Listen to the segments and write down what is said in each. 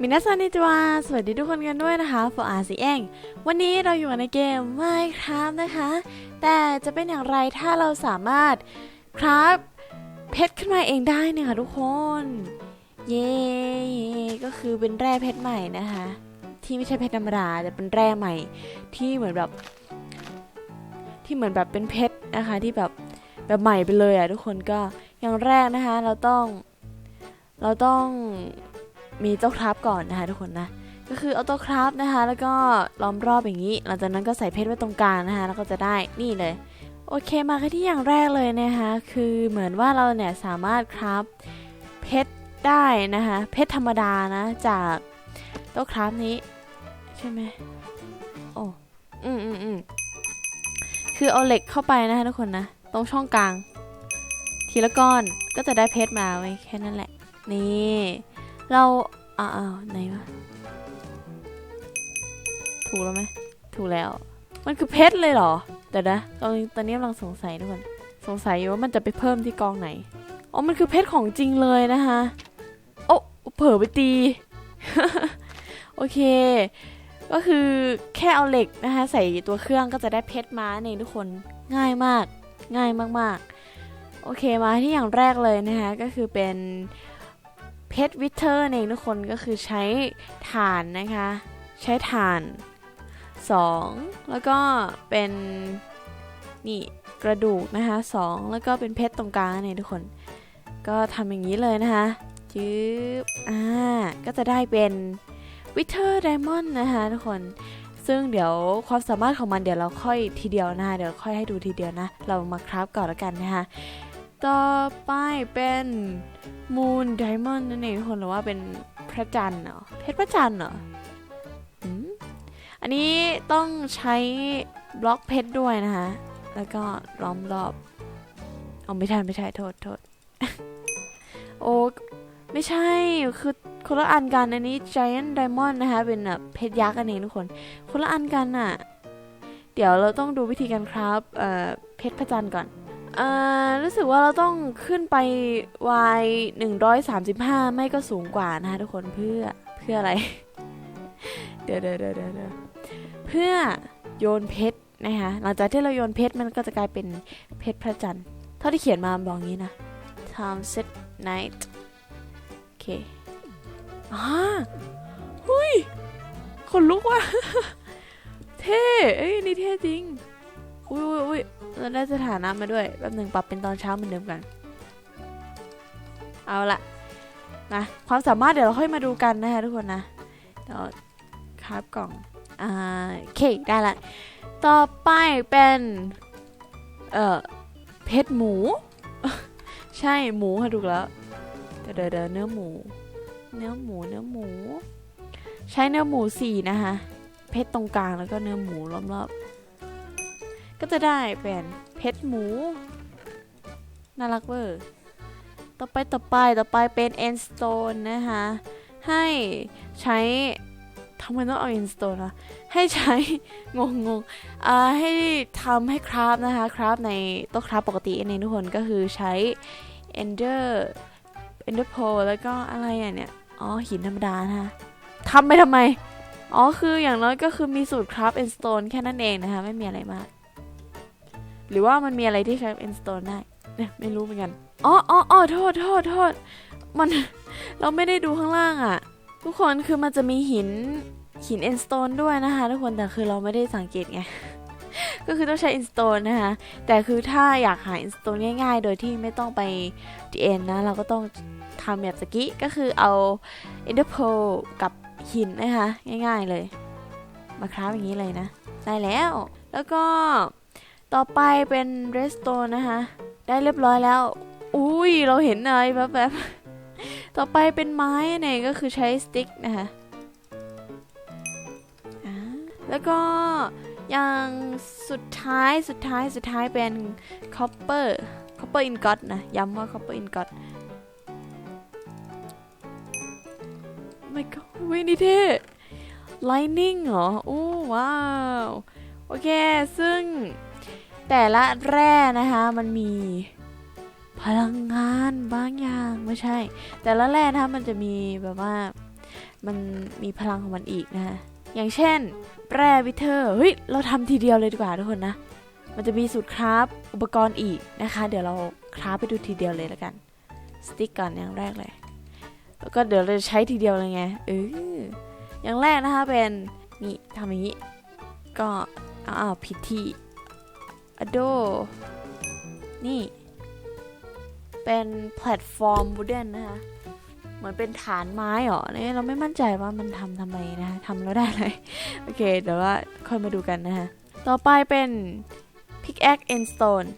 มินาซันนิจวาสวัสดีทุกคนกันด้วยนะคะฟออาซีเองวันนี้เราอยู่ในเกม Minecraft นะคะ แต่จะเป็นอย่างไรถ้าเราสามารถคราฟเพชรขึ้นมาเองได้เนี่ยค่ะทุกคน เย้ก็คือเป็นแร่เพชรใหม่นะคะ ที่ไม่ใช่เพชรธรรมดาแต่เป็นแร่ใหม่ ที่เหมือนแบบ ที่เหมือนแบบเป็นเพชรนะคะ ที่แบบแบบใหม่ไปเลยอะทุกคนก็อย่างแรกนะคะ เราต้อง เราต้อง มีเจ้าคราฟก่อนนะคะทุกคนนะ ก็คือเอาตัวคราฟนะคะ แล้วก็ล้อมรอบอย่างนี้ หลังจากนั้นก็ใส่เพชรไว้ตรงกลางนะคะ แล้วก็จะได้นี่เลย โอเคมากันที่อย่างแรกเลยนะคะ คือเหมือนว่าเราเนี่ยสามารถคราฟเพชรได้นะคะ เพชรธรรมดานะ จากโต๊ะคราฟนี้ ใช่ไหมโอ้อืมอืมอืมคือเอาเหล็กเข้าไปนะคะทุกคนนะ ตรงช่องกลาง ทีละก้อนก็จะได้เพชรมาไว้แค่นั้นแหละ นี่ เราอ้าวไหนวะถูกแล้วไหมถูกแล้ว มันคือเพชรเลยเหรอแต่นะตอนตอนนี้กำลังสงสัยทุกคนสงสัยอยู่ว่ามันจะไปเพิ่มที่กองไหนอ๋อมันคือเพชรของจริงเลยนะคะโอ้เผลอไปตีโอเค ก็คือแค่เอาเหล็กนะคะใส่ตัวเครื่องก็จะได้เพชรมาเองทุกคนง่ายมาก ง่ายมากๆ โอเคมาที่อย่างแรกเลยนะคะก็คือเป็น เพชรวิเทอร์เองทุกคนก็คือใช้ถ่านนะคะ ใช้ถ่าน 2 แล้วก็เป็นนี่กระดูกนะคะ2แล้วก็เป็นเพชรตรงกลางเนี่ยทุกคน ก็ทำอย่างนี้เลยนะคะจื๊บอ่าก็จะได้เป็นวิเทอร์ไดมอนด์นะคะทุกคนซึ่งเดี๋ยวความสามารถของมันเดี๋ยวเราค่อยทีเดียวนะคะเดี๋ยวค่อยให้ดูทีเดียวนะ เรามาคราฟก่อนแล้วกันนะคะ ต่อไปเป็นมูนไดมอนด์นั่นเองทุกคนหรือว่าเป็นพระจันทร์เหรอเพชรพระจันทร์เหรออันนี้ต้องใช้บล็อกเพชรด้วยนะคะแล้วก็ล้อมรอบเอาไม่ใช่ไม่ใช่โทษโทษโอ้ไม่ใช่คือคนละอันกันอันนี้ Giant Diamond นะคะ เป็นแบบเพชรยักษ์อันนี้ทุกคน คนละอันกันน่ะ เดี๋ยวเราต้องดูวิธีการคราฟเเพชรพระจันทร์ก่อน รู้สึกว่าเราต้องขึ้นไป y 135 ไม่ก็สูงกว่านะคะทุกคนเพื่อเพื่ออะไร เดี๋ยวเดี๋ยวเดี๋ยวเดี๋ยวเพื่อโยนเพชรนะคะหลังจากที่เราโยนเพชรมันก็จะกลายเป็นเพชรพระจันทร์เท่าที่เขียนมาบอกงี้นะ time set night โอเคอ่าหุยขนลุกว่ะ เท่ เอ้ยนี่เท่จริง อุ้ยอุ้ยอุ้ยเราได้สถานะมาด้วยแป๊บหนึ่งปรับเป็นตอนเช้าเหมือนเดิมกัน เอาละนะความสามารถเดี๋ยวเราค่อยมาดูกันนะคะทุกคนนะเดี๋ยวครับกล่องอ่าโอเคได้ละ ต่อไปเป็น เอ่อเพชรหมู ใช่หมูค่ะถูกแล้วเดี๋ยวเดี๋ยวเดี๋ยวเนื้อหมู เนื้อหมูเนื้อหมู ใช้เนื้อหมูสี่นะคะเพชรตรงกลางแล้วก็เนื้อหมูรอบๆ ก็จะได้เป็นเพชรหมู น่ารักเวอร์ต่อไปต่อไปต่อไปเป็น end stone นะคะ ให้ใช้ทำไมต้องเอา end stone วะให้ใช้ งงงงอ่าให้ทำให้คราฟนะคะ คราฟในโต๊ะคราฟปกติในทุกคนก็คือใช้ ender ender pearl แล้วก็อะไรอะเนี่ย อ๋อ หินธรรมดานะคะทำไปทำไม อ๋อ คืออย่างน้อยก็คือมีสูตรคราฟ end stone แค่นั้นเองนะคะ ไม่มีอะไรมาก หรือว่ามันมีอะไรที่ใช้ end stone ได้เนี่ยไม่รู้เหมือนกันอ๋ออ๋ออ๋อโทษโทษโทษมันเราไม่ได้ดูข้างล่างอะ่ะ ทุกคนคือมันจะมีหินหิน end stone ด้วยนะคะ ทุกคนแต่คือเราไม่ได้สังเกตไงก็คือต้องใช้ end stone นะคะ แต่คือถ้าอยากหา end stone ง่ายๆ โดยที่ไม่ต้องไป the end นะ เราก็ต้องทำแบบสกี้ก็คือเอา ender pearl กับหินนะคะ ง่ายๆเลย มาคราฟอย่างนี้เลยนะ ได้แล้ว แล้วก็ ต่อไปเป็น redstone นะคะ ได้เรียบร้อยแล้ว อุ้ยเราเห็นอะไรแบบแบบต่อไปเป็นไม้เนี่ยก็คือใช้สติ๊กนะคะแล้วก็อย่างสุดท้ายสุดท้ายสุดท้ายเป็น copper copper ingot นะ ย้ำว่า copper ingot ไม่ก็วินี่เท่ lightning เหรอ โอ้ว้าว โอเค ซึ่ง แต่ละแร่นะคะมันมี พลังงานบางอย่างไม่ใช่ แต่ละแร่นะคะมันจะมีแบบว่ามันมีพลังของมันอีกนะฮะอย่างเช่นแปรวิเทอร์เฮ้ยเราทำทีเดียวเลยดีกว่าทุกคนนะ มันจะมีสูตรคราฟอุปกรณ์อีกนะคะ เดี๋ยวเราคราฟไปดูทีเดียวเลยแล้วกันสติ๊กก่อนอย่างแรกเลย แล้วก็เดี๋ยวเราจะใช้ทีเดียวเลยไงเอออย่างแรกนะคะเป็นนี่ทำอย่างนี้ ก็อ้าวผิดที่ อโดนี่ เป็นแพลตฟอร์มบูเดนนะคะ เหมือนเป็นฐานไม้เหรอเนี่ยเราไม่มั่นใจว่ามันทำทำไมนะคะทำแล้วได้เลย โอเค เดี๋ยวว่าค่อยมาดูกันนะคะต่อไปเป็น pickaxe and stone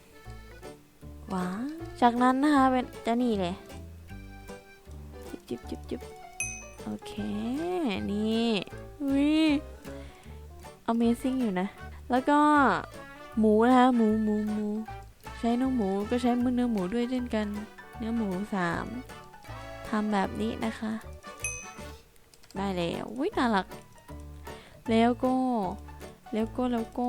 ว้าจากนั้นนะคะเป็นจะนี่เลยจิบจิบจิบจิบโอเค นี่วิ Amazing อยู่นะ แล้วก็ หมูนะคะหมูหมูหมูใช้น้องหมูก็ใช้มือเนื้อหมูด้วยเช่นกัน เนื้อหมูสามทำแบบนี้นะคะ ได้แล้ววิน่ารัก แล้วก็ แล้วก็แล้วก็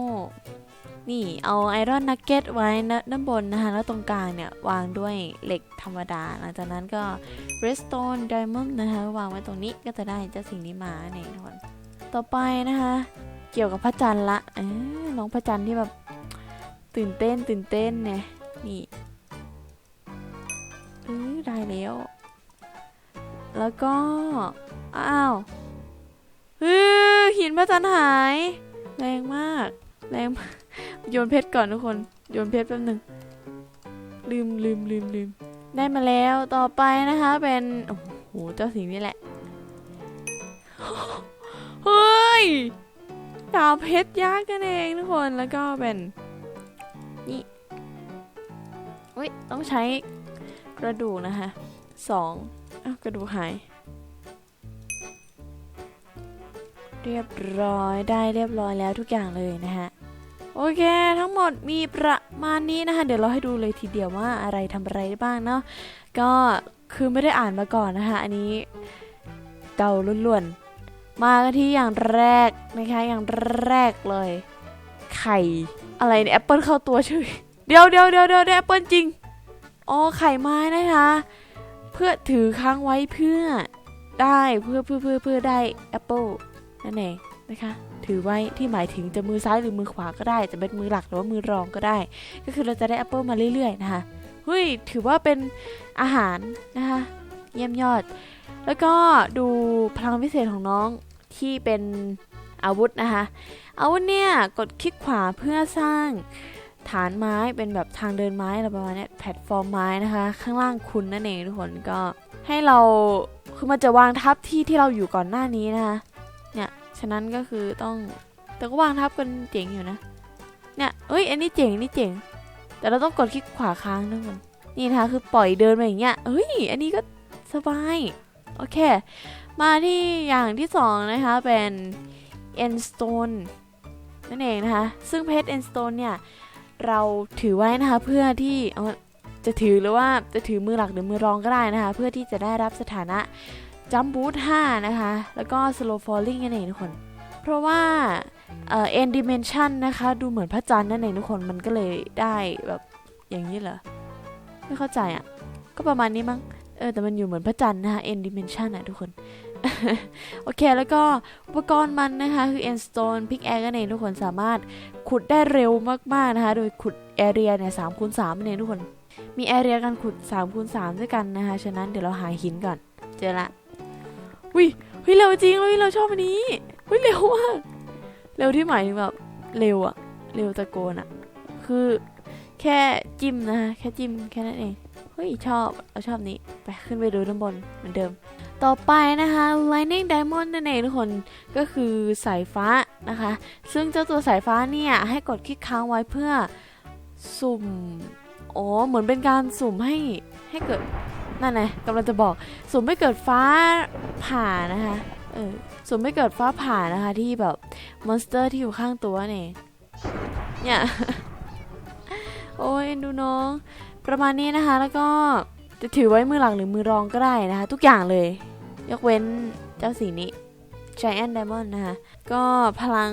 นี่เอาไอรอนนักเก็ตไว้นะด้านบนนะคะ แล้วตรงกลางเนี่ย วางด้วยเหล็กธรรมดา หลังจากนั้นก็ redstone diamond นะคะ วางไว้ตรงนี้ก็จะได้เจ้าสิ่งนี้มาเนี่ยทุกคนต่อไปนะคะ เกี่ยวกับพระจันทร์ละเออน้องพระจันทร์ที่แบบ ตื่นเต้นตื่นเต้นเนี่ยนี่เออได้แล้ว แล้วก็ อ้าวเออหินพระจันทร์หาย แรงมาก แรงโยนเพชรก่อนทุกคน โยนเพชรแป๊บหนึ่งลืมลืมลืมลืมได้มาแล้วต่อไปนะคะเป็น โอ้โห เจ้าสิ่งนี้แหละ เฮ้ยดาวเพชรยักษ์กันเองทุกคนแล้วก็เป็น อุ้ยต้องใช้กระดูกนะคะสองอ้าวกระดูกหาย เรียบร้อยได้เรียบร้อยแล้วทุกอย่างเลยนะฮะโอเค ทั้งหมดมีประมาณนี้นะคะ เดี๋ยวเราให้ดูเลยทีเดียวว่าอะไรทำอะไรได้บ้างเนาะก็คือไม่ได้อ่านมาก่อนนะคะอันนี้เดาล้วนๆ มากันที่อย่างแรกนะคะอย่างแรกเลย ไข่อะไรเนี่ยแอปเปิลเข้าตัวชื่อ เดี๋ยวเดี๋ยวเดี๋ยวเดี๋ยวแอปเปิลจริง อ๋อไข่ไม้นะคะ เพื่อถือค้างไว้เพื่อได้เพื่อเพื่อเพื่อเพื่อได้แอปเปิลนั่นเองนะคะ ถือไว้ที่หมายถึงจะมือซ้ายหรือมือขวาก็ได้ จะเป็นมือหลักหรือว่ามือรองก็ได้ ก็คือเราจะได้แอปเปิลมาเรื่อยๆนะคะเฮ้ยถือว่าเป็นอาหารนะคะเยี่ยมยอด แล้วก็ดูพลังพิเศษของน้องที่เป็นอาวุธนะคะอาวุธเนี่ยกดคลิกขวาเพื่อสร้าง ฐานไม้เป็นแบบทางเดินไม้อะไรประมาณนี้แพลตฟอร์มไม้นะคะ ข้างล่างคุณนั่นเองทุกคนก็ให้เราคือมันจะวางทับที่ที่เราอยู่ก่อนหน้านี้นะคะเนี่ยฉะนั้นก็คือต้องแต่ก็วางทับกันเจ๋งอยู่นะเนี่ยเอ้ยอันนี้เจ๋งนี่เจ๋ง แต่เราต้องกดคลิกขวาค้างทุกคนนี่นะคะคือปล่อยเดินมาอย่างเงี้ยเอ้ยอันนี้ก็สบายโอเค มาที่อย่างที่สองนะคะเป็น endstone นั่นเองนะคะ ซึ่งเพชร endstone เนี่ย เราถือไว้นะคะเพื่อที่จะถือหรือว่าจะถือมือหลักหรือมือรองก็ได้นะคะ เพื่อที่จะได้รับสถานะจัมบูท5นะคะ แล้วก็ slow falling นั่นเองทุกคน เพราะว่าเอ่อ end dimension นะคะ ดูเหมือนพระจันทร์นั่นเองทุกคนมันก็เลยได้แบบอย่างนี้เหรอ ไม่เข้าใจอะ่ะ ก็ประมาณนี้มั้งเออแต่มันอยู่เหมือนพระจันทร์นะคะ end dimension อะทุกคน โอเค แล้วก็อุปกรณ์มันนะคะ คือ end stone pick axe นั่นเองทุกคนสามารถขุดได้เร็วมากๆนะคะ โดยขุด area เนี่ยสามคูณสามนั่นเองทุกคน มี area การขุด3คูณ3ด้วยกันนะคะ ฉะนั้นเดี๋ยวเราหาหินก่อน เจอละวิเฮ้ยเร็วจริงเลยเราชอบอันนี้เฮ้ยเร็วมาเร็วที่หมายถึงแบบเร็วอะเร็วตะโกนอะคือแค่จิ้มนะคะแค่จิ้มแค่นั้นเองเฮ้ยชอบเราชอบนี้ไปขึ้นไปดูด้านบนเหมือนเดิม ต่อไปนะคะ Lightning Diamond นั่นเองทุกคนก็คือสายฟ้านะคะ ซึ่งเจ้าตัวสายฟ้าเนี่ย ให้กดคลิกค้างไว้เพื่อสุ่ม อ๋อ เหมือนเป็นการสุ่มให้ให้เกิด นั่นไงกำลังจะบอก สุ่มให้เกิดฟ้าผ่านะคะเออสุ่มให้เกิดฟ้าผ่านะคะ ที่แบบมอนสเตอร์ที่อยู่ข้างตัวเนี่ยเนี่ยโอ้ยเอ็นดูน้อง ประมาณนี้นะคะแล้วก็จะถือไว้มือหลังหรือมือรองก็ได้นะคะ ทุกอย่างเลย ยกเว้นเจ้าสีนี้ Giant Diamond นะคะ ก็พลัง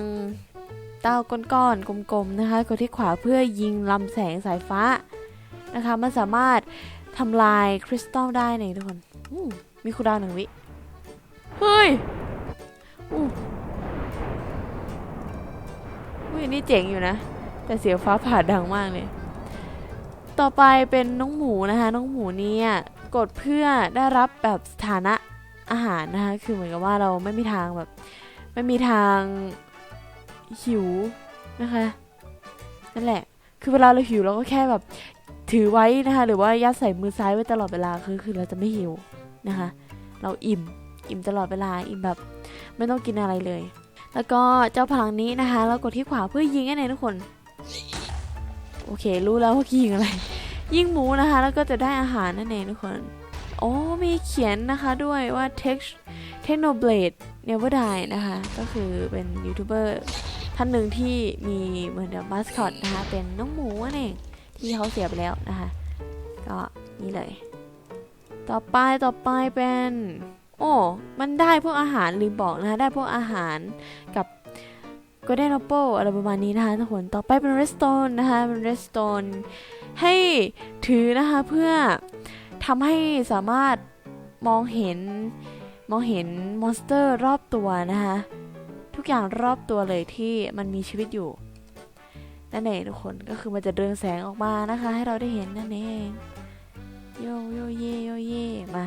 เต้าก้อนกลมๆนะคะกดที่ขวาเพื่อยิงลำแสงสายฟ้านะคะมันสามารถทำลายคริสตัลได้ในทุกคน มีคูดาวหนึ่งวิ เฮ้ยอู้อุ้ยนี่เจ๋งอยู่นะ แต่เสียงฟ้าผ่าดังมากเลย ต่อไปเป็นน้องหมูนะคะ น้องหมูเนี่ย กดเพื่อได้รับแบบสถานะ อาหารนะคะ คือเหมือนกับว่าเราไม่มีทางแบบ ไม่มีทางหิวนะคะนั่นแหละ คือเวลาเราหิวเราก็แค่แบบถือไว้นะคะ หรือว่ายัดใส่มือซ้ายไว้ตลอดเวลาคือคือเราจะไม่หิวนะคะ เราอิ่มอิ่มตลอดเวลาอิ่มแบบ ไม่ต้องกินอะไรเลย แล้วก็เจ้าพลังนี้นะคะ เรากดที่ขวาเพื่อยิงให้ในทุกคน โอเค รู้แล้วว่ายิงอะไร ยิงหมูนะคะ แล้วก็จะได้อาหารนั่นเองทุกคน อ้มีเขียนนะคะด้วยว่า Tech Technoblade Never Die นะคะ ก็คือเป็นยูทูบเบอร์ท่านหนึ่งที่มีเหมือนเดอะมาสคอตนะคะ เป็นน้องหมูนั่นเองที่เขาเสียไปแล้วนะคะ ก็นี่เลย ต่อไปต่อไปเป็น โอ้ มันได้พวกอาหารลืมบอกนะคะ ได้พวกอาหารกับ Golden Apple อะไรประมาณนี้นะคะทุกคนต่อไปเป็น Redstone นะคะเป็น Redstone ให้ถือนะคะเพื่อ ทำให้สามารถมองเห็นมองเห็นมอนสเตอร์รอบตัวนะคะทุกอย่างรอบตัวเลยที่มันมีชีวิตอยู่นั่นเองทุกคนก็คือมันจะเรืองแสงออกมานะคะ ให้เราได้เห็นนั่นเองโยโยเยโยเยมา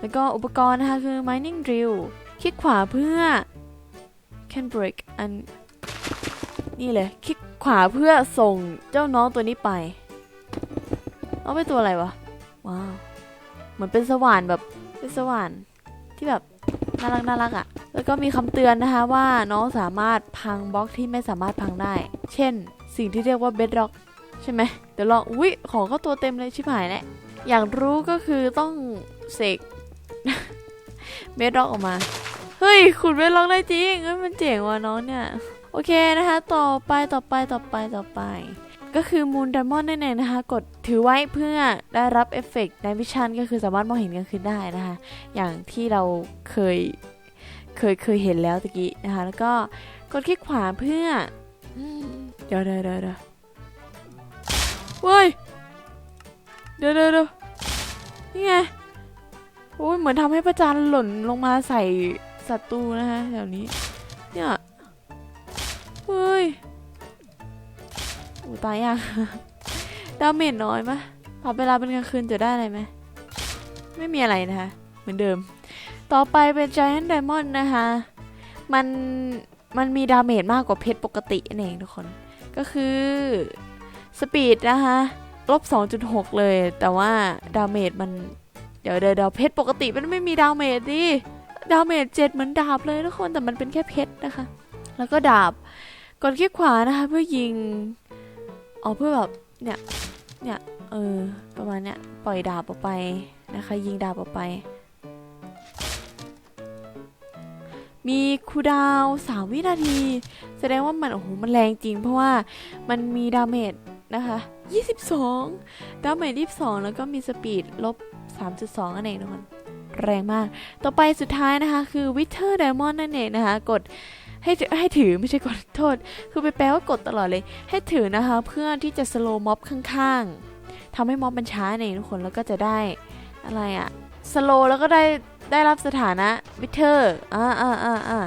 แล้วก็อุปกรณ์นะคะคือ mining drill คลิกขวาเพื่อ can break อันนี่เลยคลิกขวาเพื่อส่งเจ้าน้องตัวนี้ไป เอาไปตัวอะไรวะ ว้าว เหมือนเป็นสว่านแบบเป็นสว่านที่แบบน่ารักน่ารักอะ่ะ แล้วก็มีคำเตือนนะคะว่าน้องสามารถพังบล็อกที่ไม่สามารถพังได้ เช่น สิ่งที่เรียกว่า bedrock ใช่ไหมเดี๋ยวลองอุ๊ยของก็ตัวเต็มเลยชิบหายแหละอยากรู้ก็คือต้องเสกเบดร็อกออกมา เฮ้ยขุดเบดร็อกได้จริงเฮ้ยมันเจ๋งว่ะน้องเนี่ย โอเคนะคะ ต่อไปต่อไปต่อไปต่อไป ก็คือมูน d ดมอนนั่นเองนะคะ กดถือไว้เพื่อได้รับเอฟเฟกต์ในวิชันก็คือสามารถมองเห็นกลางคืนได้นะคะ อย่างที่เราเคยเคยเคยเห็นแล้วตะกี้นะคะ แล้วก็กดคลิกขวาเพื่อเดี๋ยวเดี๋ยวเดี๋ยวเว้ยเดี๋ยวเดี๋ยวเดี๋ยวนี่ไงโอ้ยเหมือนทำให้พระจันทร์หล่นลงมาใส่ศัตรูนะคะแถวนี้ ตายยากดาเมจน้อยมะพอเวลาเป็นกลางคืนจะได้อะไรไหม ไม่มีอะไรนะคะ เหมือนเดิม ต่อไปเป็น Giant Diamond นะคะ มัน มันมีดาเมจมากกว่าเพชรปกตินั่นเองทุกคน ก็คือสปีดนะคะลบ 2.6 เลย แต่ว่าดาเมจมัน เดี๋ยวเดี๋ยวเดี๋ยวเพชรปกติมันไม่มีดาเมจดิ ดาเมจเจ็ดเหมือนดาบเลยทุกคน แต่มันเป็นแค่เพชรนะคะ แล้วก็ดาบกดคลิกขวานะคะเพื่อยิง เอ๋อเพื่อแบบเนี่ยเนี่ยเออประมาณเนี้ยปล่อยดาบออกไปนะคะ ยิงดาบออกไป มีคูดาวสามวินาที แสดงว่ามันโอ้โหมันแรงจริง เพราะว่ามันมีดาเมจนะคะ 22 ดาเมจ22 แล้วก็มีสปีดลบ 3.2นั่นเองทุกคนแรงมาก ต่อไปสุดท้ายนะคะ คือ Wither Diamond นั่นเองนะคะ กด ให้ให้ถือไม่ใช่กดโทษ คือไปแปลว่ากดตลอดเลย ให้ถือนะคะ เพื่อที่จะสโลม็อบข้างๆทำให้ม็อบมันช้าเองทุกคนแล้วก็จะได้อะไรอะสโลแล้วก็ได้ได้รับสถานะวิเทอร์อ่าอ่าอ่าอ่า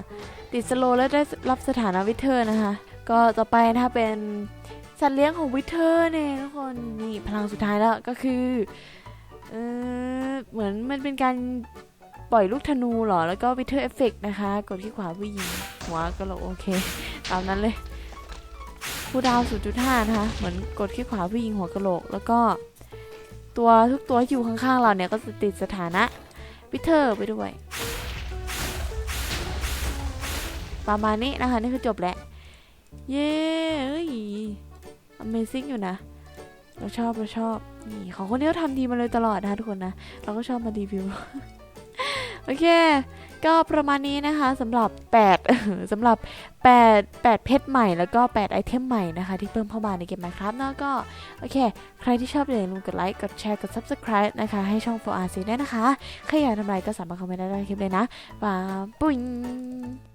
ติดสโลแล้วได้รับสถานะวิเทอร์นะคะ ก็ต่อไปนะคะเป็นสัตว์เลี้ยงของวิเทอร์เนี่ยทุกคนนี่พลังสุดท้ายแล้วก็คือเออเหมือนมันเป็นการ ปล่อยลูกธนูเหรอ แล้วก็วิเทอร์เอฟเฟกนะคะ กดที่ขวาผู้หญิงหัวก็โลโอเค ตามนั้นเลยคูดาวน์0.5 นะคะ เหมือนกดที่ขวาผู้หญิงหัวกะโหลก แล้วก็ ตัวทุกตัวที่อยู่ข้างๆเราเนี่ย ก็จะติดสถานะวิเทอร์ไปด้วย ประมาณนี้นะคะ นี่คือจบแล้ว เย้เอ้ย Amazing อยู่นะ เราชอบ เราชอบ นี่ ของคนนี้เขาทำดีมาเลยตลอดนะคะทุกคนนะ เราก็ชอบมารีวิว โอเค ก็ประมาณนี้นะคะสำหรับ 8สำหรับ 8 8 เพชรใหม่แล้วก็ 8 ไอเทมใหม่นะคะ ที่เพิ่มเข้ามาในเกม Minecraft นะก็ โอเค ใครที่ชอบอย่าลืมกดไลค์ กดแชร์ กด Subscribe นะคะ ให้ช่อง 4RC ด้วยนะคะ ใครอยากทำอะไรก็สามารถคอมเมนต์ได้ในคลิปเลยนะบ๊ายบาย